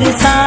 பெருசா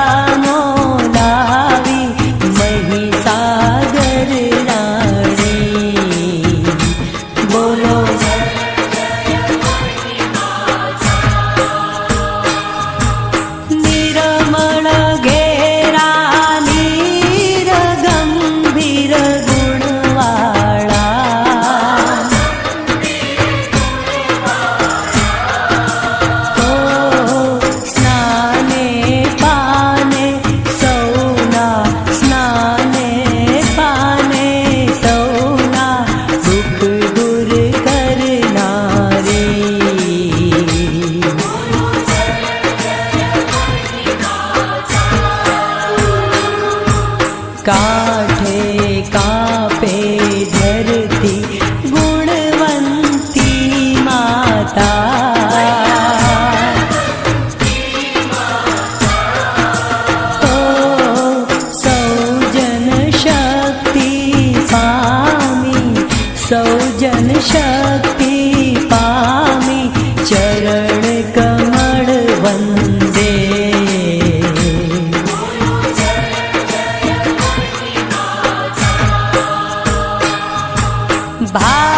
Bye.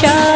शाह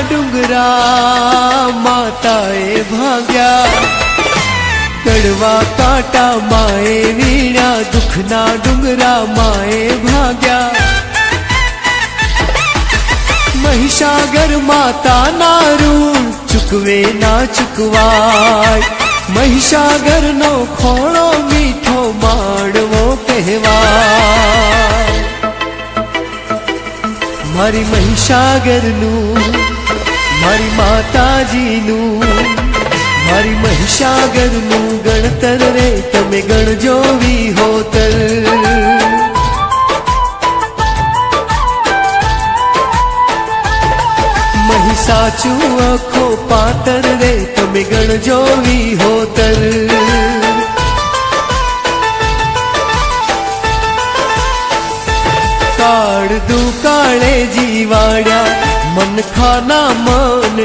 ડુંગરા માતાએ ભાગ્યા. કડવા કાંટા માએ વીણા, દુઃખના ડુંગરા માએ ભાગ્યા. મહિષાગર માતાના ઋણ ચૂકવે ના ચૂકવાય. મહિષાગરનો ખોળો મીઠો માડવો કહેવાય. મારી મહિષાગરનું મારી માતાજીનું, મારી મહિષાગરનું ગણતર રે, તમે ગણજો વિહોતર. મહી સાચું આખો પાતર રે, તમે ગણજો વિહોતર. કાળ દુકાળે જીવાડ્યા ખાના મન